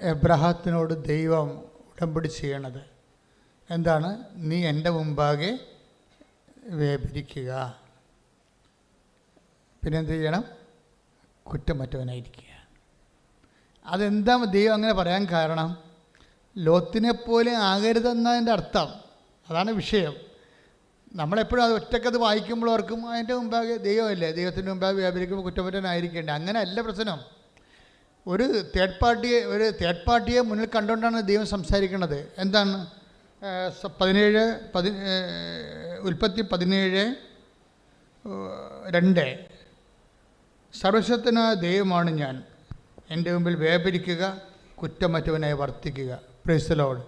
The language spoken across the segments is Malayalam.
എബ്രഹാത്തിനോട് ദൈവം ഉടമ്പടി ചെയ്യണത്. എന്താണ്? നീ എന്റെ മുമ്പാകെ വേപരിക്കുക. പിന്നെന്ത് ചെയ്യണം? കുറ്റമറ്റവനായിരിക്കുക. അതെന്താ ദൈവം അങ്ങനെ പറയാൻ കാരണം? ലോത്തിനെ പോലെ ആകരുതെന്നതിന്റെ അർത്ഥം. അതാണ് വിഷയം. നമ്മളെപ്പോഴും അത് ഒറ്റക്കത് വായിക്കുമ്പോൾ ഓർക്കും അതിന്റെ മുമ്പാകെ ദൈവമല്ലേ? ദൈവത്തിന്റെ മുമ്പാകെ വ്യാപരിക്കുമ്പോൾ കുറ്റമറ്റനായിരിക്കേണ്ടത് അങ്ങനെയല്ല പ്രശ്നം. ഒരു തേർഡ് പാർട്ടിയെ ഒരു തേർഡ് പാർട്ടിയെ മുന്നിൽ കണ്ടുകൊണ്ടാണ് ദൈവം സംസാരിക്കുന്നത്. എന്താണ്? പതിനേഴ് പതി ഉൽപ്പത്തി പതിനേഴ് രണ്ട്. സർവശക്തനായ ദൈവമാണ് ഞാൻ. എന്റെ മുമ്പിൽ വ്യാപരിക്കുക കുറ്റമറ്റവനായി വർത്തിക്കുക. Lord.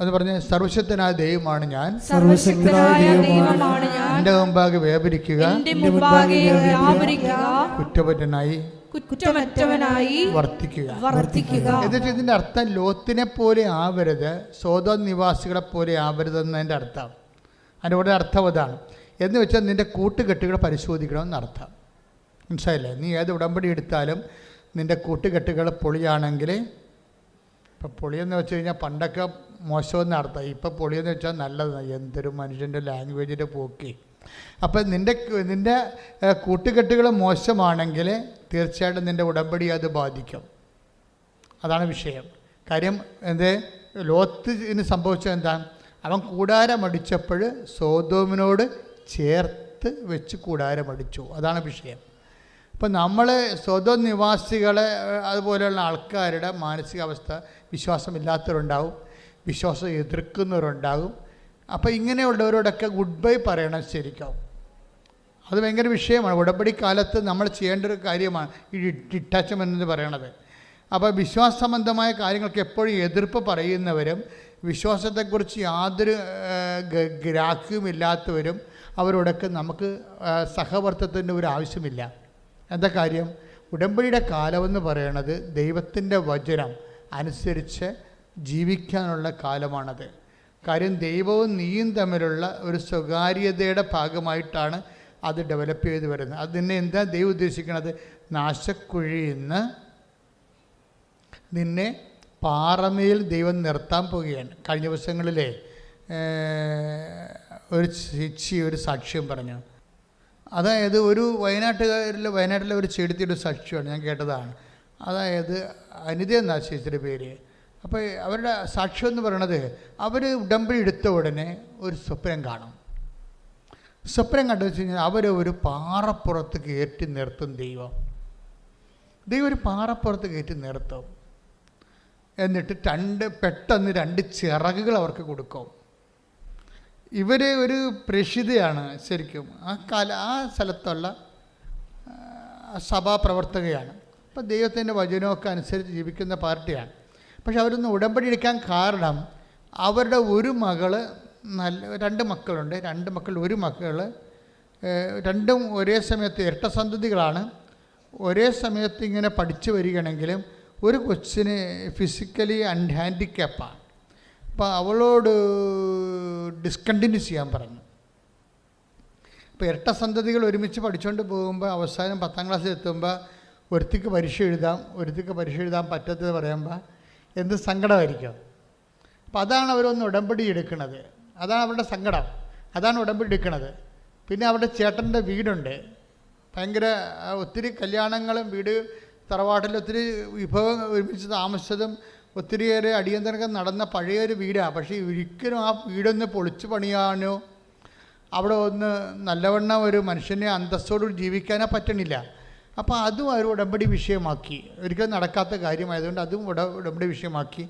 അത് പറഞ്ഞ് സർവശക്തനായ ദൈവമാണ് ഞാൻ. സർവശക്തനായ ദൈവമാണ് ഞാൻ. എന്റെ മുമ്പാകെ വ്യാപരിക്കുക എന്റെ മുമ്പാകെ വ്യാപരിക്കുക കുറ്റപറ്റനായി കുറ്റമറ്റവനായി വർത്തിക്കുക. വർത്തിക്കുക. എന്നിട്ട് ഇതിന്റെ അർത്ഥം ലോത്തിനെ പോലെ ആവരുത് സ്വതം നിവാസികളെ പോലെ ആവരുത് എന്നതിന്റെ അർത്ഥം. അതിന്റെ കൂടെ അർത്ഥം അതാണ്. എന്ന് വെച്ചാൽ നിന്റെ കൂട്ടുകെട്ടുകൾ പരിശോധിക്കണമെന്ന് അർത്ഥം മനസ്സിലായില്ലേ? നീ ഏത് ഉടമ്പടി എടുത്താലും നിന്റെ കൂട്ടുകെട്ടുകൾ പൊളിയാണെങ്കിൽ ഇപ്പം പൊളിയെന്ന് വെച്ച് കഴിഞ്ഞാൽ പണ്ടൊക്കെ മോശമെന്ന് അർത്ഥം. ഇപ്പം പൊളിയെന്ന് വെച്ചാൽ നല്ലതാണ് എന്തൊരു മനുഷ്യന്റെ ലാംഗ്വേജിന്റെ പോക്കി. അപ്പം നിന്റെ നിന്റെ കൂട്ടുകെട്ടുകൾ മോശമാണെങ്കിൽ തീർച്ചയായിട്ടും നിന്റെ ഉടമ്പടി അത് ബാധിക്കും. അതാണ് വിഷയം. കാര്യം എന്ത്? ലോത്തിന് സംഭവിച്ചത് എന്താ? അവൻ കൂടാരമടിച്ചപ്പോൾ സോതോമിനോട് ചേർത്ത് വെച്ച് കൂടാരമടിച്ചു അതാണ് വിഷയം. അപ്പം നമ്മൾ സ്വതം നിവാസികളെ അതുപോലെയുള്ള ആൾക്കാരുടെ മാനസികാവസ്ഥ വിശ്വാസമില്ലാത്തവരുണ്ടാവും. വിശ്വാസം എതിർക്കുന്നവരുണ്ടാകും അപ്പോൾ ഇങ്ങനെയുള്ളവരോടൊക്കെ ഗുഡ് ബൈ പറയണം ശരിക്കും. അത് ഭയങ്കര വിഷയമാണ്. ഉടമ്പടിക്കാലത്ത് നമ്മൾ ചെയ്യേണ്ട ഒരു കാര്യമാണ് ഈ ഡിറ്റാച്ച്മെന്റ് എന്ന് പറയണത്. അപ്പോൾ വിശ്വാസ സംബന്ധമായ കാര്യങ്ങൾക്ക് എപ്പോഴും എതിർപ്പ് പറയുന്നവരും വിശ്വാസത്തെക്കുറിച്ച് യാതൊരു ഗ്രാഹ്യമില്ലാത്തവരും അവരോടൊക്കെ നമുക്ക് സഹവർത്തത്തിന്റെ ഒരു ആവശ്യമില്ല. എന്താ കാര്യം? ഉടമ്പടിയുടെ കാലമെന്ന് പറയണത് ദൈവത്തിന്റെ വചനം അനുസരിച്ച് ജീവിക്കാനുള്ള കാലമാണത്. കാര്യം ദൈവവും നീയും തമ്മിലുള്ള ഒരു സ്വകാര്യതയുടെ ഭാഗമായിട്ടാണ് അത് ഡെവലപ്പ് ചെയ്ത് വരുന്നത്. അത് നിന്നെ എന്താ ദൈവം ഉദ്ദേശിക്കുന്നത് നാശക്കുഴിയിൽ നിന്ന് നിന്നെ പാറമേൽ ദൈവം നിർത്താൻ പോവുകയാണ്. കഴിഞ്ഞ ദിവസങ്ങളിലെ ഒരു ചേച്ചി ഒരു സാക്ഷ്യം പറഞ്ഞു. അതായത് ഒരു വയനാട്ടുകാരിലെ വയനാട്ടിലെ ഒരു ചെടുത്തിയുടെ സാക്ഷ്യമാണ് ഞാൻ കേട്ടതാണ്. അതായത് അനിത എന്നാ ചേച്ചിയുടെ പേര്. അപ്പോൾ അവരുടെ സാക്ഷ്യം എന്ന് പറയണത് അവർ ഉടമ്പടി എടുത്ത ഉടനെ ഒരു സ്വപ്നം കാണും. സ്വപ്നം കണ്ടു വെച്ച് കഴിഞ്ഞാൽ അവരെ ഒരു പാറപ്പുറത്ത് കയറ്റി നിർത്തും ദൈവം. ദൈവം ഒരു പാറപ്പുറത്ത് കയറ്റി നിർത്തും. എന്നിട്ട് രണ്ട് പെട്ടെന്ന് രണ്ട് ചിറകുകൾ അവർക്ക് കൊടുക്കും. ഇവർ ഒരു പ്രഷിതയാണ് ശരിക്കും. ആ കാല ആ സ്ഥലത്തുള്ള സഭാ സഭാപ്രവർത്തകയാണ്. അപ്പോൾ ദൈവത്തിന്റെ വചനമൊക്കെ അനുസരിച്ച് ജീവിക്കുന്ന പാർട്ടിയാണ്. പക്ഷെ അവരൊന്ന് ഉടമ്പടി എടുക്കാൻ കാരണം അവരുടെ ഒരു മകൾ നല്ല രണ്ട് മക്കളുണ്ട്. രണ്ട് മക്കൾ ഒരു മക്കൾ. രണ്ടും ഒരേ സമയത്ത് ഇരട്ടസന്തതികളാണ് ഒരേ സമയത്ത് ഇങ്ങനെ പഠിച്ചു വരികയാണെങ്കിലും ഒരു കൊച്ചിന് ഫിസിക്കലി അൺഹാൻഡിക്കാപ്പാണ് അപ്പോൾ അവളോട് ഡിസ്കണ്ടിന്യൂ ചെയ്യാൻ പറഞ്ഞു. ഇപ്പോൾ ഇരട്ട സന്തതികൾ ഒരുമിച്ച് പഠിച്ചുകൊണ്ട് പോകുമ്പോൾ അവസാനം പത്താം ക്ലാസ്സിൽ എത്തുമ്പോൾ ഒരുത്തിക്ക് പരീക്ഷ എഴുതാം ഒരുത്തിക്ക് പരീക്ഷ എഴുതാൻ പറ്റത്തത് പറയുമ്പോൾ എന്ത് സങ്കടമായിരിക്കും? അപ്പോൾ അതാണ് അവരൊന്ന് ഉടമ്പടി എടുക്കുന്നത്. അതാണ് അവരുടെ സങ്കടം. അതാണ് ഉടമ്പടി എടുക്കുന്നത്. പിന്നെ അവരുടെ ചേട്ടന്റെ വീടുണ്ട്. ഭയങ്കര ഒത്തിരി കല്യാണങ്ങളും വീട് തറവാട്ടിൽ ഒത്തിരി വിഭവം ഒരുമിച്ച് താമസിച്ചതും ഒത്തിരിയേറെ അടിയന്തരങ്ങൾ നടന്ന പഴയൊരു വീടാണ് പക്ഷേ ഒരിക്കലും ആ വീടൊന്ന് പൊളിച്ചു പണിയാനോ അവിടെ ഒന്ന് നല്ലവണ്ണം ഒരു മനുഷ്യനെ അന്തസ്സോടുകൂടി ജീവിക്കാനോ പറ്റണില്ല. അപ്പോൾ അതും അവർ ഉടമ്പടി വിഷയമാക്കി. ഒരിക്കലും നടക്കാത്ത കാര്യമായതുകൊണ്ട് അതും ഉട ഉടമ്പടി വിഷയമാക്കി.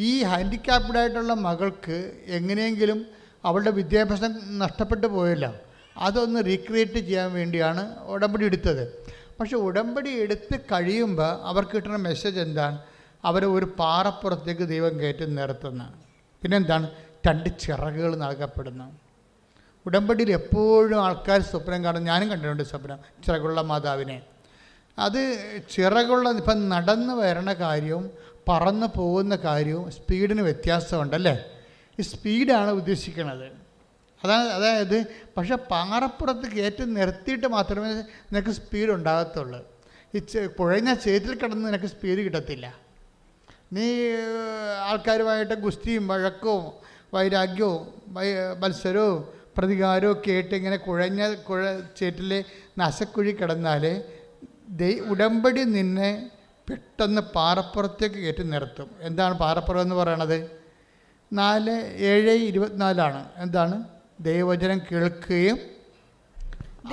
ഈ ഹാൻഡിക്യാപ്ഡ് ആയിട്ടുള്ള മകൾക്ക് എങ്ങനെയെങ്കിലും അവളുടെ വിദ്യാഭ്യാസം നഷ്ടപ്പെട്ടു പോയല്ലോ. അതൊന്ന് റീക്രിയേറ്റ് ചെയ്യാൻ വേണ്ടിയാണ് ഉടമ്പടി എടുത്തത്. പക്ഷെ ഉടമ്പടി എടുത്ത് കഴിയുമ്പോൾ അവർക്ക് കിട്ടുന്ന മെസ്സേജ് എന്താണ്? അവരെ ഒരു പാറപ്പുറത്തേക്ക് ദൈവം കയറ്റി നിർത്തുന്ന. പിന്നെന്താണ്? രണ്ട് ചിറകുകൾ നൽകപ്പെടുന്നു. ഉടമ്പടിയിൽ എപ്പോഴും ആൾക്കാർ സ്വപ്നം കാണും. ഞാനും കണ്ടിട്ടുണ്ട് സ്വപ്നം. ചിറകുള്ള മാതാവിനെ. അത് ചിറകുള്ള ഇപ്പം നടന്നു വരണ കാര്യവും പറന്ന് പോകുന്ന കാര്യവും സ്പീഡിന് വ്യത്യാസമുണ്ടല്ലേ? ഈ സ്പീഡാണ് ഉദ്ദേശിക്കുന്നത് അതാണ് അതായത് പക്ഷേ പാറപ്പുറത്ത് കയറ്റി നിർത്തിയിട്ട് മാത്രമേ നിനക്ക് സ്പീഡ് ഉണ്ടാകത്തുള്ളൂ. ഈ കുഴഞ്ഞ ചേറ്റിൽ കിടന്ന് നിനക്ക് സ്പീഡ് കിട്ടത്തില്ല. നീ ആൾക്കാരുമായിട്ട് ഗുസ്തിയും വഴക്കവും വൈരാഗ്യവും മത്സരവും പ്രതികാരവും ഒക്കെ ആയിട്ട് ഇങ്ങനെ കുഴഞ്ഞ കുഴ ചേറ്റിൽ നശക്കുഴി കിടന്നാൽ ദൈ ഉടമ്പടി നിന്നെ പെട്ടെന്ന് പാറപ്പുറത്തേക്ക് കയറ്റി നിർത്തും. എന്താണ് പാറപ്പുറം എന്ന് പറയണത്? നാല് ഏഴ് ഇരുപത്തിനാലാണ്. എന്താണ്? ദൈവവചനം കേൾക്കുകയും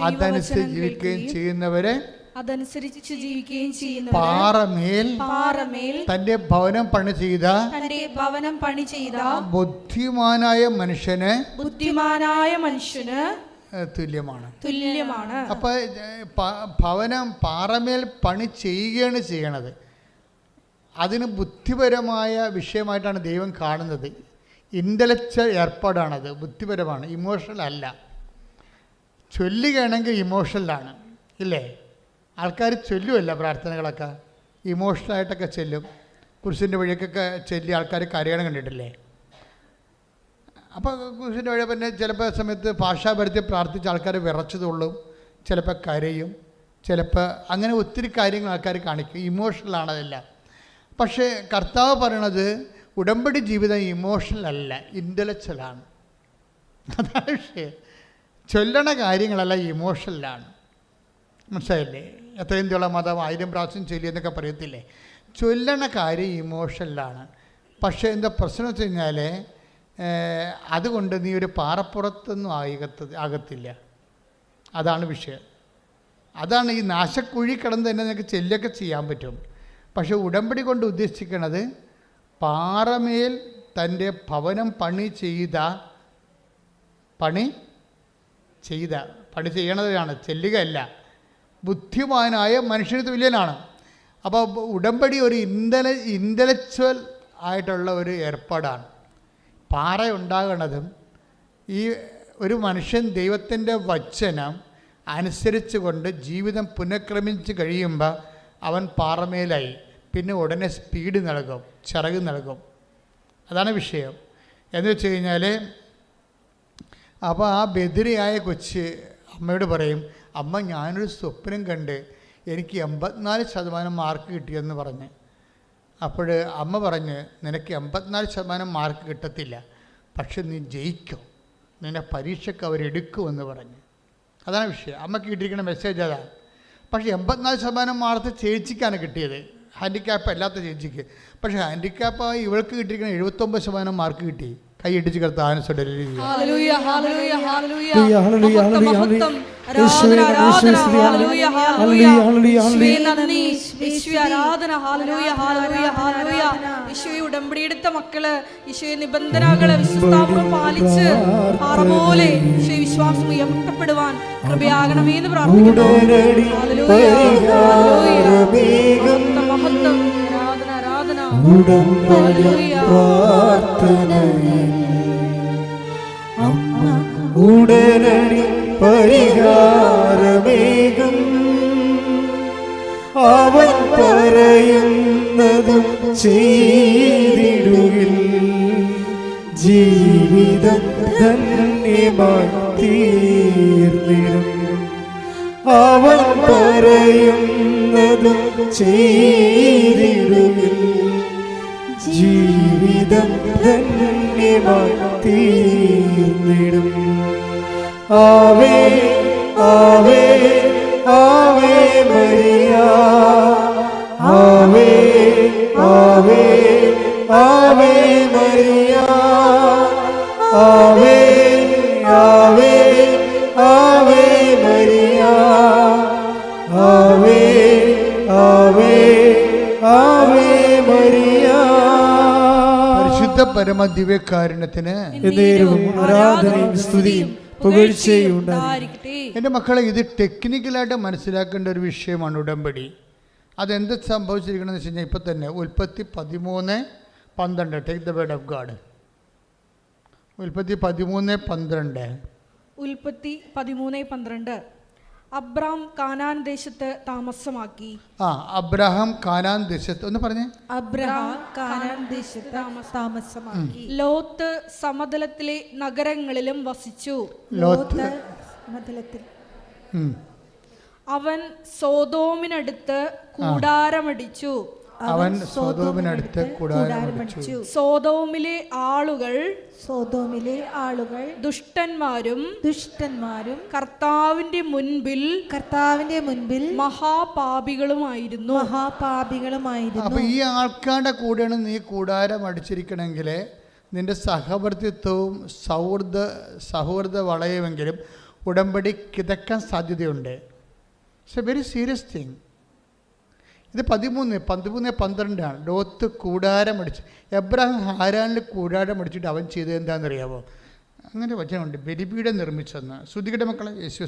അതനുസരിച്ച് ജീവിക്കുകയും ചെയ്യുന്നവരെ അതനുസരിച്ച് ജീവിക്കുകയും ചെയ്യുന്ന പാറമേൽ പാറമേൽ തന്റെ ഭവനം പണി ചെയ്ത തന്റെ ഭവനം പണി ചെയ്ത ബുദ്ധിമാനായ മനുഷ്യന് ബുദ്ധിമാനായ മനുഷ്യന് തുല്യമാണ്. തുല്യമാണ്. അപ്പൊ ഭവനം പാറമേൽ പണി ചെയ്യുകയാണ് ചെയ്യണത്. അതിന് ബുദ്ധിപരമായ വിഷയമായിട്ടാണ് ദൈവം കാണുന്നത്. ഇന്റലക്ച്വൽ ഏർപ്പാടാണത്. ബുദ്ധിപരമാണ്. ഇമോഷണൽ അല്ല. ചൊല്ലുകയാണെങ്കിൽ ഇമോഷണലാണ് ഇല്ലേ? ആൾക്കാർ ചൊല്ലുമല്ല പ്രാർത്ഥനകളൊക്കെ. ഇമോഷണലായിട്ടൊക്കെ ചെല്ലും. കുരിശിന്റെ വഴിയൊക്കെ ചൊല്ലി ആൾക്കാർ കരയണം കണ്ടിട്ടില്ലേ? അപ്പോൾ കുരിശിന്റെ വഴി പിന്നെ ചിലപ്പോൾ സമയത്ത് ഭാഷാപരത്തി പ്രാർത്ഥിച്ച ആൾക്കാർ വിറച്ചു തുള്ളും ചിലപ്പോൾ കരയും ചിലപ്പോൾ അങ്ങനെ ഒത്തിരി കാര്യങ്ങൾ ആൾക്കാർ കാണിക്കും. ഇമോഷണലാണ് പക്ഷേ കർത്താവ് പറയണത് ഉടമ്പടി ജീവിതം ഇമോഷണൽ അല്ല ഇന്റലക്ച്വലാണ് അതാണ് വിഷയം. ചൊല്ലണ കാര്യങ്ങളെല്ലാം ഇമോഷണലാണ് മനസ്സിലായില്ലേ? എത്രയും മതം ആയിരം പ്രാവശ്യം ചൊല്ലി എന്നൊക്കെ പറയത്തില്ലേ? ചൊല്ലണ കാര്യം ഇമോഷണലാണ് പക്ഷേ എന്താ പ്രശ്നം വെച്ച് കഴിഞ്ഞാൽ അതുകൊണ്ട് നീ ഒരു പാറപ്പുറത്തൊന്നും ആകത്ത ആകത്തില്ല. അതാണ് വിഷയം. അതാണ് ഈ നാശക്കുഴി കിടന്ന് തന്നെ നിനക്ക് ചെല്ലൊക്കെ ചെയ്യാൻ പറ്റും. പക്ഷേ ഉടമ്പടി കൊണ്ട് ഉദ്ദേശിക്കണത് പാറമേൽ തന്റെ ഭവനം പണി ചെയ്ത പണി ചെയ്ത പണി ചെയ്യണതാണ് ചെല്ലുകയല്ല. ബുദ്ധിമാനായ മനുഷ്യന് തുല്യനാണ്. അപ്പോൾ ഉടമ്പടി ഒരു ഇന്റല ഇന്റലക്ച്വൽ ആയിട്ടുള്ള ഒരു ഏർപ്പാടാണ്. പാറ ഉണ്ടാകണതും ഈ ഒരു മനുഷ്യൻ ദൈവത്തിന്റെ വചനം അനുസരിച്ച് കൊണ്ട് ജീവിതം പുനഃക്രമിച്ച് കഴിയുമ്പോൾ അവൻ പാറമേലായി. പിന്നെ ഉടനെ സ്പീഡ് നൽകും ചിറക് നൽകും. അതാണ് വിഷയം. എന്ന് വെച്ച് കഴിഞ്ഞാൽ അപ്പോൾ ആ ബദിരിയായ കൊച്ച് അമ്മയോട് പറയും അമ്മ ഞാനൊരു സ്വപ്നം കണ്ട് എനിക്ക് എൺപത്തിനാല് ശതമാനം മാർക്ക് കിട്ടിയെന്ന് പറഞ്ഞ്. അപ്പോൾ അമ്മ പറഞ്ഞ് നിനക്ക് എൺപത്തിനാല് ശതമാനം മാർക്ക് കിട്ടത്തില്ല പക്ഷെ നീ ജയിക്കും. നിന്നെ പരീക്ഷയ്ക്ക് അവരെടുക്കുമെന്ന് പറഞ്ഞ്. അതാണ് വിഷയം. അമ്മയ്ക്ക് കിട്ടിയിരിക്കുന്ന മെസ്സേജ് അതാണ് പക്ഷേ എൺപത്തിനാല് ശതമാനം മാർക്ക് ചേച്ചിക്കാണ് കിട്ടിയത്. ഹാൻഡിക്യാപ്പ് അല്ലാത്ത ചേച്ചിക്ക്. പക്ഷേ ഹാൻഡിക്യാപ്പായി ഇവൾക്ക് കിട്ടിയിരിക്കുന്ന എഴുപത്തൊമ്പത് ശതമാനം മാർക്ക് കിട്ടി. കൈ ഇടിച്ച് കിടത്ത ആനസുടെ ഉടമ്പടിയെടുത്ത മക്കൾ ഈശോയെ നിബന്ധനകൾ വിശ്വസ്താപുരം പാലിച്ച് പാറപോലെ ഈശോ വിശ്വാസം ഉയർത്തപ്പെടുവാൻ കൃപയാകണമെന്ന് പ്രാർത്ഥിക്കുന്നു മഹത്വം, ആരാധന ആരാധന അമ്മ ഉടനടി പരിഹാരമേകും. അവൻ പറയുന്നതും ചെയ്തിടുകിൽ ജീവിതം ധന്യമായി അവൻ പറയുന്നതും ചെയ്തിടുകിൽ ജീവിതം ധന്യമായി തീർന്നിടും Ave Ave Ave Maria Ave Ave Ave Maria Ave Ave Ave Maria Ave Ave Ave Maria പരിശുദ്ധ പരമ ദിവ്യകാരുണ്യത്തിന് എന്നേരവും ആരാധനയും സ്തുതിയും പുകഴ്ചയും എന്റെ മക്കളെ ഇത് ടെക്നിക്കലായിട്ട് മനസ്സിലാക്കേണ്ട ഒരു വിഷയമാണ് ഉടമ്പടി. അതെന്ത് സംഭവിച്ചിരിക്കണമെന്ന് വെച്ച് കഴിഞ്ഞാൽ ഇപ്പം തന്നെ ഉൽപ്പത്തി പതിമൂന്ന് പന്ത്രണ്ട്. Take the word of God ഉൽപ്പത്തി പതിമൂന്ന് പന്ത്രണ്ട്. ഉൽപ്പത്തി പതിമൂന്ന് പന്ത്രണ്ട്. അബ്രാം കാനാൻ ദേശത്ത് താമസമാക്കി. ആ അബ്രഹാം കാനാൻ ദേശത്ത് ഒന്ന് പറഞ്ഞേ. അബ്രഹാം കാനാൻ ദേശത്ത് താമസമാക്കി. ലോത്ത് സമതലത്തിലെ നഗരങ്ങളിലും വസിച്ചു. ലോത്ത് സമതലത്തിൽ. അവൻ സോതോമിനടുത്ത് കൂടാരമടിച്ചു. അവൻ സോതോമിനടുത്ത് കൂടാരം അടിച്ചു സോതോമിലെ ആളുകൾ സോതോമിലെ ആളുകൾ ദുഷ്ടന്മാരും ദുഷ്ടന്മാരും കർത്താവിന്റെ മുൻപിൽ കർത്താവിന്റെ മുൻപിൽ മഹാപാപികളുമായിരുന്നു. മഹാപാപികളുമായിരുന്നു. അപ്പൊ ഈ ആൾക്കാരുടെ കൂടെയാണ് നീ കൂടാരം അടിച്ചിരിക്കണമെങ്കിൽ നിന്റെ സഹവർത്തിത്വവും സൗഹൃദ സൗഹൃദ വളയുമെങ്കിലും ഉടമ്പടി കിതക്കാൻ സാധ്യതയുണ്ട്. It's a very serious thing ഇത് പതിമൂന്ന് പതിമൂന്ന് പന്ത്രണ്ടാണ്. ലോത്ത് കൂടാരം അടിച്ച്. എബ്രാഹിം ഹാരാനിൽ കൂടാരം അടിച്ചിട്ട് അവൻ ചെയ്തത് എന്താണെന്നറിയാമോ അങ്ങനെ വചനമുണ്ട്. ബലിപീഠം നിർമ്മിച്ചെന്ന്. ശ്രുതികയുടെ മക്കളെ യേശു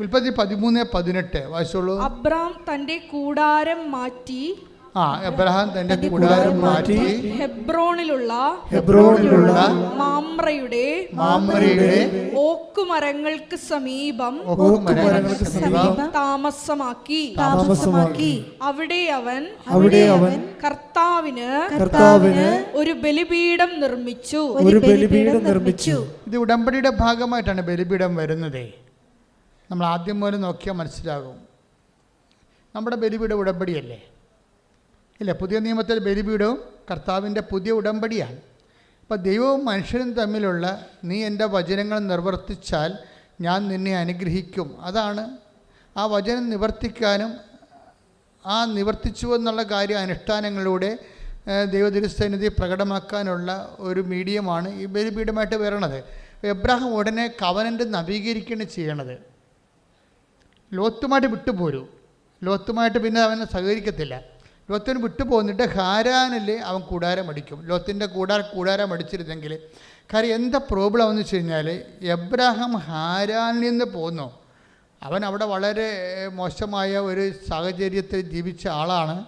ഉൽപ്പത്തി പതിമൂന്ന് പതിനെട്ട്. വായിച്ചോളൂ. അബ്രാം തന്റെ കൂടാരം മാറ്റി ആ എബ്രഹാം തന്റെ കൂടാരം മാറ്റി ഹെബ്രോണിലുള്ള ഹെബ്രോണിലുള്ള മാമ്രയുടെ മാമ്രയുടെ ഓക്കുമരങ്ങൾക്ക് സമീപം ഓക്കുമരങ്ങൾക്ക് സമീപം താമസമാക്കി. താമസമാക്കി. അവിടെ അവൻ അവിടെ അവൻ കർത്താവിന് കർത്താവിന് ഒരു ബലിപീഠം നിർമ്മിച്ചു. ഒരു ബലിപീഠം നിർമ്മിച്ചു. ഇത് ഉടമ്പടിയുടെ ഭാഗമായിട്ടാണ് ബലിപീഠം വരുന്നത്. നമ്മൾ ആദ്യം മുതൽ നോക്കിയാൽ മനസ്സിലാകും. നമ്മുടെ ബലിപീഠം ഉടമ്പടിയല്ലേ? ഇല്ല പുതിയ നിയമത്തിൽ ബലിപീഠവും കർത്താവിന്റെ പുതിയ ഉടമ്പടിയാണ്. അപ്പോൾ ദൈവവും മനുഷ്യനും തമ്മിലുള്ള നീ എന്റെ വചനങ്ങൾ നിർവർത്തിച്ചാൽ ഞാൻ നിന്നെ അനുഗ്രഹിക്കും. അതാണ് ആ വചനം നിവർത്തിക്കാനും ആ നിവർത്തിച്ചു എന്നുള്ള കാര്യം അനുഷ്ഠാനങ്ങളിലൂടെ ഏഹ്, ദൈവതിരുസന്നിധി പ്രകടമാക്കാനുള്ള ഒരു മീഡിയമാണ് ഈ ബലിപീഠമായിട്ട് വരണത്. എബ്രാഹിം ഉടനെ കവനന്റ് നവീകരിക്കുകയാണ് ചെയ്യണത്. ലോത്തുമായിട്ട് വിട്ടുപോരൂ. ലോത്തുമായിട്ട് പിന്നെ അവനെ സഹകരിക്കത്തില്ല. ലോത്തിന് വിട്ടു പോന്നിട്ട് ഹാരാനിൽ അവൻ കൂടാരം അടിക്കും. ലോത്തിന്റെ കൂടാര കൂടാരം അടിച്ചിരുന്നെങ്കിൽ കാര്യം എന്താ പ്രോബ്ലം എന്ന് വെച്ച് കഴിഞ്ഞാൽ എബ്രാഹാം ഹാരാനിൽ നിന്ന് പോന്നു. അവൻ അവിടെ വളരെ മോശമായ ഒരു സാഹചര്യത്തിൽ ജീവിച്ച ആളാണ്.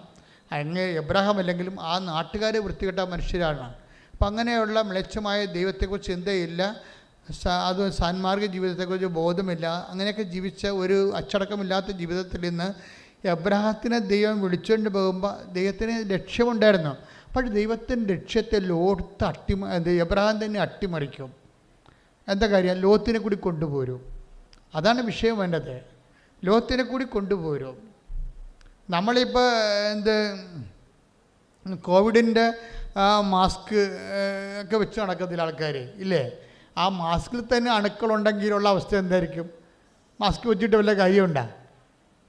അങ്ങ് എബ്രാഹാം അല്ലെങ്കിലും ആ നാട്ടുകാരെ വൃത്തികെട്ട മനുഷ്യരാണ്. അപ്പം അങ്ങനെയുള്ള മ്ലേച്ഛമായ ദൈവത്തെക്കുറിച്ച് ചിന്തയില്ല. അത് സാൻമാർഗ ജീവിതത്തെക്കുറിച്ച് ബോധമില്ല. അങ്ങനെയൊക്കെ ജീവിച്ച ഒരു അച്ചടക്കമില്ലാത്ത ജീവിതത്തിൽ നിന്ന് എബ്രാഹത്തിനെ ദൈവം വിളിച്ചുകൊണ്ട് പോകുമ്പോൾ ദൈവത്തിന് ലക്ഷ്യമുണ്ടായിരുന്നു. പക്ഷെ ദൈവത്തിന്റെ ലക്ഷ്യത്തെ ലോത്ത് അട്ടിമ എബ്രഹാം തന്നെ അട്ടിമറിക്കും. എന്താ കാര്യം? ലോത്തിനെ കൂടി കൊണ്ടുപോരും. അതാണ് വിഷയം വേണ്ടത്. ലോത്തിനെ കൂടി കൊണ്ടുപോരും. നമ്മളിപ്പോൾ എന്ത് കോവിഡിന്റെ മാസ്ക് ഒക്കെ വെച്ച് നടക്കത്തില്ല ആൾക്കാർ ഇല്ലേ? ആ മാസ്കിൽ തന്നെ അണുക്കളുണ്ടെങ്കിലുള്ള അവസ്ഥ എന്തായിരിക്കും? മാസ്ക് വെച്ചിട്ട് വല്ല കാര്യമുണ്ടോ?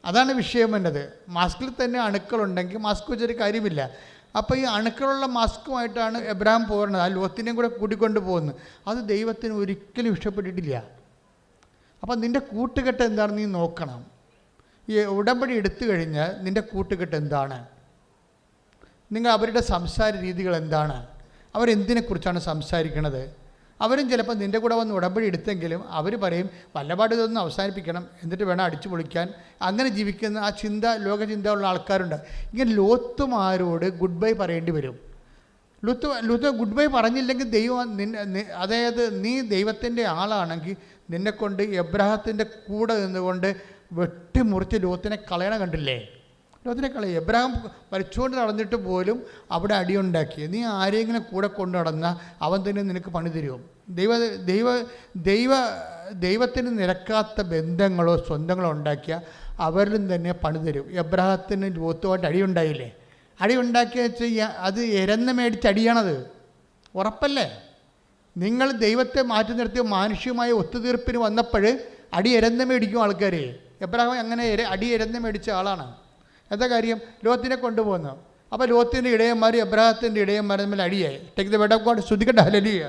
അതാണ് വിഷയം എന്നത് മാസ്കിൽ തന്നെ അണുക്കളുണ്ടെങ്കിൽ മാസ്ക് വെച്ചൊരു കാര്യമില്ല. അപ്പോൾ ഈ അണുക്കളുള്ള മാസ്കുമായിട്ടാണ് എബ്രഹാം പോകുന്നത് ആ ലോത്തിനെയും കൂടെ കൂട്ടിക്കൊണ്ട് പോകുന്നത്. അത് ദൈവത്തിന് ഒരിക്കലും ഇഷ്ടപ്പെട്ടിട്ടില്ല. അപ്പം നിന്റെ കൂട്ടുകെട്ട് എന്താണെന്ന് നീ നോക്കണം. ഈ ഉടമ്പടി എടുത്തു കഴിഞ്ഞാൽ നിന്റെ കൂട്ടുകെട്ട് എന്താണ്? നിങ്ങൾ അവരുടെ സംസാര രീതികൾ എന്താണ്? അവരെന്തിനെക്കുറിച്ചാണ് സംസാരിക്കണത് അവരും ചിലപ്പോൾ നിന്റെ കൂടെ വന്ന് ഉടമ്പടി എടുത്തെങ്കിലും അവർ പറയും വല്ലപാട് ഇതൊന്ന് അവസാനിപ്പിക്കണം എന്നിട്ട് വേണം അടിച്ചു പൊളിക്കാൻ. അങ്ങനെ ജീവിക്കുന്ന ആ ചിന്ത ലോകചിന്ത ഉള്ള ആൾക്കാരുണ്ട്. ഇങ്ങനെ ലോത്തുമാരോട് ഗുഡ് ബൈ പറയേണ്ടി വരും. ലുത്ത് ലുത്ത് ഗുഡ് ബൈ പറഞ്ഞില്ലെങ്കിൽ ദൈവം നിന്നെ അതായത് നീ ദൈവത്തിന്റെ ആളാണെങ്കിൽ നിന്നെക്കൊണ്ട് എബ്രാഹത്തിന്റെ കൂടെ നിന്നുകൊണ്ട് വെട്ടിമുറിച്ച് ലോത്തിനെ കളയണ കണ്ടില്ലേ? ലോത്തിനെ കളയും എബ്രഹാം വരച്ചുകൊണ്ട് നടന്നിട്ട് പോലും അവിടെ അടിയുണ്ടാക്കി. നീ ആരെങ്കിലും കൂടെ കൊണ്ടു നടന്നാൽ അവൻ തന്നെ നിനക്ക് പണി തരുമോ ദൈവ ദൈവ ദൈവ ദൈവത്തിന് നിരക്കാത്ത ബന്ധങ്ങളോ സ്വന്തങ്ങളോ ഉണ്ടാക്കിയ അവരിലും തന്നെ പണി തരും. എബ്രഹാത്തിന് ലോത്തുമായിട്ട് അടിയുണ്ടായില്ലേ? അടി ഉണ്ടാക്കിയ വെച്ച് ഈ അത് എരന്ന് മേടിച്ച് അടിയണത്. ഉറപ്പല്ലേ? നിങ്ങൾ ദൈവത്തെ മാറ്റി നിർത്തിയ മാനുഷികമായ ഒത്തുതീർപ്പിന് വന്നപ്പോൾ അടി എരന്ന് മേടിക്കും ആൾക്കാർ എബ്രഹാം അങ്ങനെ അടി എരന്ന് മേടിച്ച ആളാണ്. എന്താ കാര്യം? ലോത്തിനെ കൊണ്ടുപോകുന്നു അപ്പോൾ ലോത്തിന്റെ ഇടയന്മാർ എബ്രാഹത്തിന്റെ ഇടയന്മാർ തമ്മിൽ അടിയായി. Take the word of God ശ്രുതിക്കട്ടെ ഹലലിയ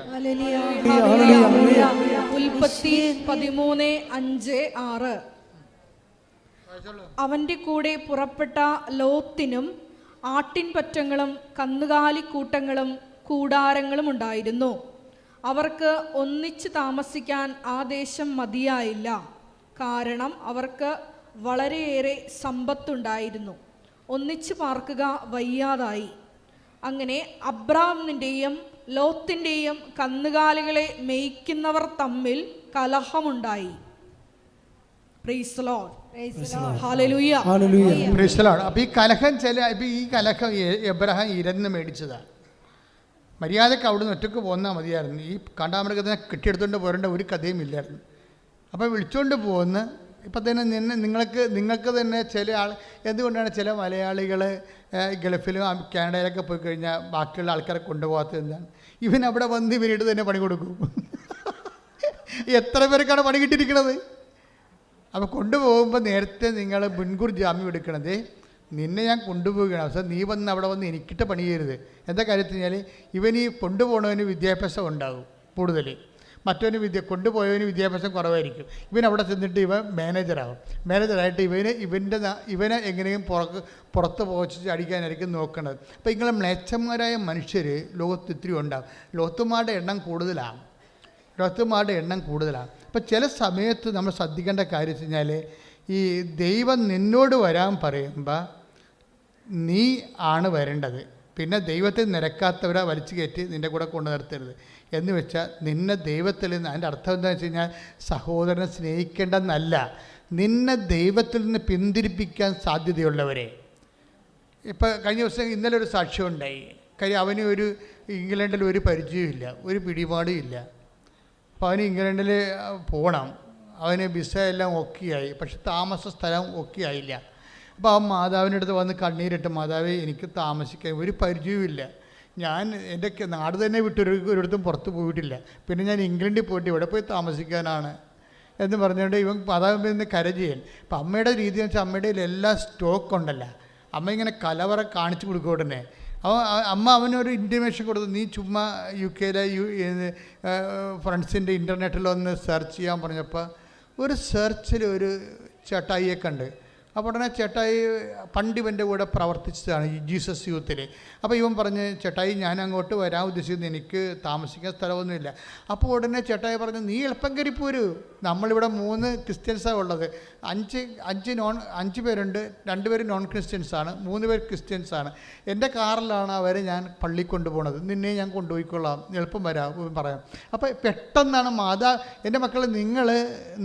ഉൽപ്പത്തി പതിമൂന്ന് അഞ്ച് ആറ്. അവന്റെ കൂടെ പുറപ്പെട്ട ലോത്തിനും ആട്ടിൻപറ്റങ്ങളും കന്നുകാലിക്കൂട്ടങ്ങളും കൂടാരങ്ങളും ഉണ്ടായിരുന്നു. അവർക്ക് ഒന്നിച്ച് താമസിക്കാൻ ആ ദേശം മതിയായില്ല. കാരണം അവർക്ക് വളരെയേറെ സമ്പത്തുണ്ടായിരുന്നു. ഒന്നിച്ചു പാർക്കുക വയ്യാതായി. അങ്ങനെ അബ്രാമിന്റെയും ലോത്തിന്റെയും കന്നുകാലികളെ മേയ്ക്കുന്നവർ തമ്മിൽ കലഹമുണ്ടായി. അപ്പൊ ഈ കലഹം ചില ഇപ്പൊ ഈ കലഹം എബ്രഹാം ഇരന്ന് മേടിച്ചതാണ് മര്യാദയ്ക്ക് അവിടുന്ന് ഒറ്റയ്ക്ക് പോന്നാൽ മതിയായിരുന്നു. ഈ കാണ്ടാമൃഗത്തിനെ കെട്ടിയെടുത്തുകൊണ്ട് പോരേണ്ട ഒരു കഥയും ഇല്ലായിരുന്നു. അപ്പോൾ വിളിച്ചുകൊണ്ട് പോകുന്ന ഇപ്പം തന്നെ നിന്നെ നിങ്ങൾക്ക് നിങ്ങൾക്ക് തന്നെ ചില ആൾ എന്തുകൊണ്ടാണ് ചില മലയാളികൾ ഗൾഫിലും കാനഡയിലൊക്കെ പോയി കഴിഞ്ഞാൽ ബാക്കിയുള്ള ആൾക്കാരെ കൊണ്ടുപോകാത്തത് എന്താണ്? ഇവൻ അവിടെ വന്ന് ഇവനിട്ട് തന്നെ പണി കൊടുക്കും. എത്ര പേർക്കാണ് പണി കിട്ടിയിരിക്കുന്നത് അപ്പോൾ കൊണ്ടുപോകുമ്പോൾ നേരത്തെ നിങ്ങൾ മുൻകൂർ ജാമ്യം എടുക്കണത് നിന്നെ ഞാൻ കൊണ്ടുപോവുകയാണ്. പക്ഷേ നീ വന്ന് അവിടെ വന്ന് എനിക്കിട്ട് പണി ചെയ്യരുത് എന്താ കാര്യത്തിൽ കഴിഞ്ഞാൽ ഇവൻ ഈ കൊണ്ടുപോകണവന് വിദ്യാഭ്യാസം ഉണ്ടാകും കൂടുതൽ മറ്റവന് വിദ്യ കൊണ്ടുപോയവന് വിദ്യാഭ്യാസം കുറവായിരിക്കും. ഇവൻ അവിടെ ചെന്നിട്ട് ഇവ മാനേജറാകും മാനേജറായിട്ട് ഇവന് ഇവന്റെ ഇവനെ എങ്ങനെയും പുറത്ത് പുറത്ത് പോച്ച് അടിക്കാനായിരിക്കും നോക്കുന്നത് അപ്പോൾ ഇങ്ങനെ മ്ലേച്ഛന്മാരായ മനുഷ്യർ ലോകത്ത് ഇത്തിരി ഉണ്ടാകും ലോകത്തുമാരുടെ എണ്ണം കൂടുതലാണ്. ലോകത്തുമാരുടെ എണ്ണം കൂടുതലാണ്. അപ്പോൾ ചില സമയത്ത് നമ്മൾ ശ്രദ്ധിക്കേണ്ട കാര്യം വെച്ച് കഴിഞ്ഞാൽ ഈ ദൈവം നിന്നോട് വരാൻ പറയുമ്പോൾ നീ ആണ് വരേണ്ടത്. പിന്നെ ദൈവത്തെ നിരക്കാത്തവരെ വലിച്ചു കയറ്റി നിന്റെ കൂടെ കൊണ്ടു നിർത്തരുത്. എന്ന് വെച്ചാൽ നിന്നെ ദൈവത്തിൽ നിന്ന് അതിന്റെ അർത്ഥം എന്താണെന്ന് വെച്ച് കഴിഞ്ഞാൽ സഹോദരനെ സ്നേഹിക്കേണ്ടെന്നല്ല നിന്നെ ദൈവത്തിൽ നിന്ന് പിന്തിരിപ്പിക്കാൻ സാധ്യതയുള്ളവരെ. ഇപ്പോൾ കഴിഞ്ഞ ദിവസം ഇന്നലെ ഒരു സാക്ഷ്യം ഉണ്ടായി. കാര്യം അവന് ഒരു ഇംഗ്ലണ്ടിൽ ഒരു പരിചയമില്ല ഒരു പിടിപാടും ഇല്ല. അപ്പോൾ അവന് ഇംഗ്ലണ്ടിൽ പോകണം അവന് വിസ എല്ലാം ഒക്കെയായി പക്ഷെ താമസ സ്ഥലം ഒക്കെ ആയില്ല അപ്പോൾ ആ മാതാവിന്റെ അടുത്ത് വന്ന് കണ്ണീരിട്ട് മാതാവ് എനിക്ക് താമസിക്കാൻ ഒരു പരിചയവുമില്ല ഞാൻ എന്റെ നാട് തന്നെ വിട്ട് ഒരു ഒരിടത്തും പുറത്ത് പോയിട്ടില്ല. പിന്നെ ഞാൻ ഇംഗ്ലണ്ടിൽ പോയിട്ട് ഇവിടെ പോയി താമസിക്കാനാണ്? എന്ന് പറഞ്ഞുകൊണ്ട് ഇവൻ മാതാവിൽ നിന്ന് കരചെയ്യാൻ അപ്പം അമ്മയുടെ രീതി വെച്ചാൽ അമ്മയുടെ എല്ലാ സ്റ്റോക്ക് ഉണ്ടല്ലോ. അമ്മ ഇങ്ങനെ കലവറ കാണിച്ചു കൊടുക്കുക ഉടനെ. അവ അമ്മ അവനൊരു ഇന്റിമേഷൻ കൊടുത്തു നീ ചുമ്മാ യു കെയിലെ യു ഫ്രണ്ട്സിന്റെ ഇന്റർനെറ്റിൽ ഒന്ന് സെർച്ച് ചെയ്യാൻ പറഞ്ഞപ്പോൾ ഒരു സെർച്ചിൽ ഒരു ചേട്ടായിയെ കണ്ട് അപ്പോൾ ഉടനെ ചേട്ടായി പണ്ട് ഇവന്റെ കൂടെ പ്രവർത്തിച്ചതാണ് ഈ ജീസസ് യൂത്തിൽ. അപ്പോൾ ഇവൻ പറഞ്ഞ് ചേട്ടായി ഞാൻ അങ്ങോട്ട് വരാൻ ഉദ്ദേശിക്കുന്നത് എനിക്ക് താമസിക്കാൻ സ്ഥലമൊന്നുമില്ല. അപ്പോൾ ഉടനെ ചേട്ടായി പറഞ്ഞു നീ എളുപ്പം കയറി പോരൂ നമ്മളിവിടെ മൂന്ന് ക്രിസ്ത്യൻസാണ് ഉള്ളത്. അഞ്ച് അഞ്ച് നോൺ അഞ്ച് പേരുണ്ട്. രണ്ട് പേര് നോൺ ക്രിസ്ത്യൻസാണ് മൂന്ന് പേർ ക്രിസ്ത്യൻസാണ് എന്റെ കാറിലാണ് അവരെ ഞാൻ പള്ളി കൊണ്ടുപോകുന്നത് നിന്നെ ഞാൻ കൊണ്ടുപോയിക്കൊള്ളാം. എളുപ്പം വരാം പറയാം. അപ്പോൾ പെട്ടെന്നാണ് മാതാ എന്റെ മക്കൾ നിങ്ങൾ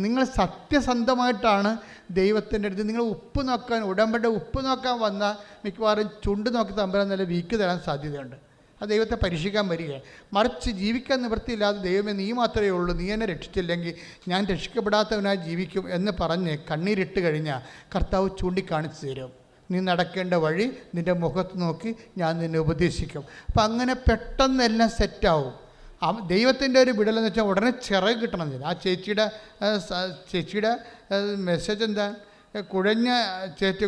നിങ്ങൾ സത്യസന്ധമായിട്ടാണ് ദൈവത്തിന്റെ അടുത്ത് നിങ്ങൾ ഉപ്പ് നോക്കാൻ ഉടമ്പടി ഉപ്പ് നോക്കാൻ വന്നാൽ മിക്കവാറും ചുണ്ട് നോക്കി തമ്പരാൻ നല്ല വീക്ക് തരാൻ സാധ്യതയുണ്ട്. ആ ദൈവത്തെ പരീക്ഷിക്കാൻ വരിക മറിച്ച് ജീവിക്കാൻ നിവൃത്തിയില്ലാതെ ദൈവമേ നീ മാത്രമേ ഉള്ളൂ. നീ എന്നെ രക്ഷിച്ചില്ലെങ്കിൽ ഞാൻ രക്ഷിക്കപ്പെടാത്തവനായി ജീവിക്കും എന്ന് പറഞ്ഞ് കണ്ണീരിട്ട് കഴിഞ്ഞാൽ കർത്താവ് ചൂണ്ടിക്കാണിച്ചു തരും. നീ നടക്കേണ്ട വഴി നിന്റെ മുഖത്ത് നോക്കി ഞാൻ നിന്നെ ഉപദേശിക്കും. അപ്പം അങ്ങനെ പെട്ടെന്ന് എല്ലാം സെറ്റാവും ദൈവത്തിന്റെ ഒരു വിടലെന്ന് വെച്ചാൽ ഉടനെ ചിറക് കിട്ടണം. ആ ചേച്ചിയുടെ ചേച്ചിയുടെ മെസ്സേജ് എന്താ? കുഴഞ്ഞ ചേറ്റ്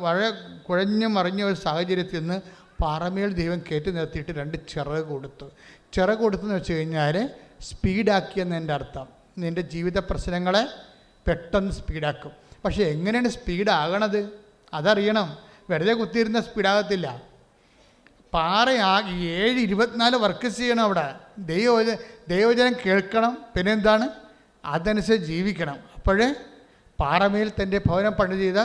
വഴ കുഴഞ്ഞ് മറിഞ്ഞ ഒരു സാഹചര്യത്തിൽ നിന്ന് പാറമേൽ ദൈവം കയറ്റി നിർത്തിയിട്ട് രണ്ട് ചിറക് കൊടുത്തു. ചിറക് കൊടുത്തെന്ന് വെച്ച് കഴിഞ്ഞാൽ സ്പീഡാക്കിയെന്ന് എന്റെ അർത്ഥം. നിന്റെ ജീവിത പ്രശ്നങ്ങളെ പെട്ടെന്ന് സ്പീഡാക്കും. പക്ഷേ എങ്ങനെയാണ് സ്പീഡാകണത്? അതറിയണം. വെറുതെ കുത്തിയിരുന്ന സ്പീഡാകത്തില്ല. ആ ഏഴ് ഇരുപത്തിനാല് വർക്ക് ചെയ്യണം അവിടെ. ദൈവ ദൈവവചനം കേൾക്കണം. പിന്നെ എന്താണ് അതനുസരിച്ച് ജീവിക്കണം. അപ്പോഴേ പാറമേൽ തന്റെ ഭവനം പണി ചെയ്ത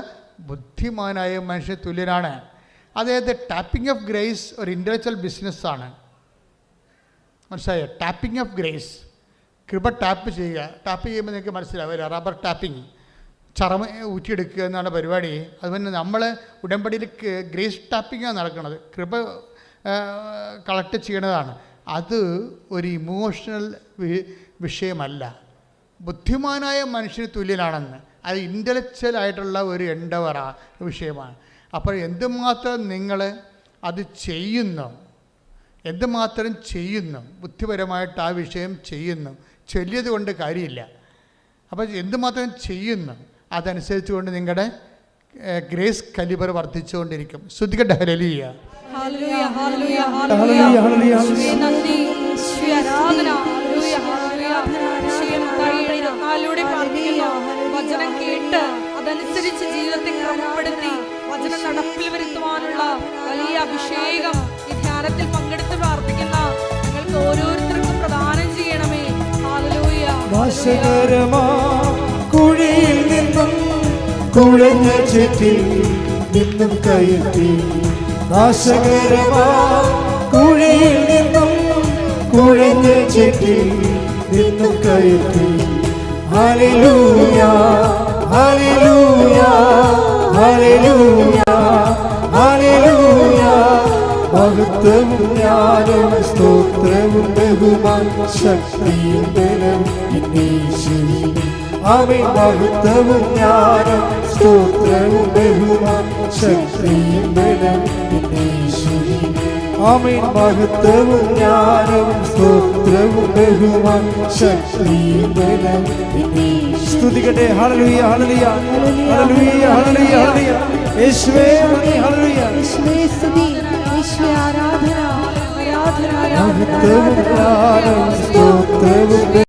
ബുദ്ധിമാനായ മനുഷ്യ തുല്യനാണ്. അതായത് ടാപ്പിംഗ് ഓഫ് ഗ്രേസ് ഒരു ഇന്റലക്ച്വൽ ബിസിനസ്സാണ് മനസ്സിലായോ? ടാപ്പിംഗ് ഓഫ് ഗ്രേസ് കൃപ ടാപ്പ് ചെയ്യുക. ടാപ്പ് ചെയ്യുമ്പോൾ നിങ്ങൾക്ക് മനസ്സിലാവില്ല റബ്ബർ ടാപ്പിംഗ് ചറമ ഊറ്റിയെടുക്കുക എന്നാണ് പരിപാടി. അതുപോലെ നമ്മൾ ഉടമ്പടിയിൽ ഗ്രേസ് ടാപ്പിങ്ങാണ് നടക്കുന്നത്. കൃപ കളക്ട് ചെയ്യണതാണ്. അത് ഒരു ഇമോഷണൽ വിഷയമല്ല. ബുദ്ധിമാനായ മനുഷ്യന് തുല്യനാണെന്ന്. അത് ഇന്റലക്ച്വൽ ആയിട്ടുള്ള ഒരു എൻഡവറ വിഷയമാണ് അപ്പോൾ എന്തുമാത്രം നിങ്ങൾ അത് ചെയ്യുന്നു എന്തുമാത്രം ചെയ്യുന്നു ബുദ്ധിപരമായിട്ട് ആ വിഷയം ചെയ്യുന്നു ചൊല്ലിയത് കൊണ്ട് കാര്യമില്ല അപ്പോൾ എന്തുമാത്രം ചെയ്യുന്നു അതനുസരിച്ച് കൊണ്ട് നിങ്ങളുടെ ഗ്രേസ് കലിബർ വർദ്ധിച്ചുകൊണ്ടിരിക്കും ശ്രുതികട്ടെ ഹരലിയ ഹല്ലേലൂയ, ഹല്ലേലൂയ, ഹല്ലേലൂയ, ഹല്ലേലൂയ. ഹല്ലേലൂയ. hallelujah, നന്ദി, hallelujah, ആരാധന. നാശകരമാ കുഴിയിൽ നിന്നും കുഴഞ്ഞ ചെറ്റിൽ നിന്നും കയറ്റി. നാശകരമാ കുഴിയിൽ നിന്നും കുഴഞ്ഞ ചെറ്റിൽ നിന്നും കയറ്റി. ഹല്ലേലൂയ ഹല്ലേലൂയ ഹല്ലേലൂയ ഹല്ലേലൂയ. മഹത്വവും ജ്ഞാനവും സ്തോത്രവും ബഹുമാൻ ശക്തിയും എന്നീശുവിൻ മഹത്വവും ജ്ഞാനം സ്തോത്രവും ബഹുമാൻ ശക്തിയും ബലം യേശുവിനെ. മഹത്വവും ജ്ഞാനവും സ്തോത്രവും ബഹുമാൻ ശക്തിയും ബലം സ്തുതിക്കട്ടെ. ഹല്ലേലൂയ ഹല്ലേലൂയ. ഹല്ലേലൂയ ഹല്ലേലൂയ. ഹല്ലേലൂയ യേശുവേ ഹല്ലേലൂയ. യേശുവേ സ്തുതി. യേശുവേ ആരാധന. ആരാധന ആരാധന. സ്തോത്രവും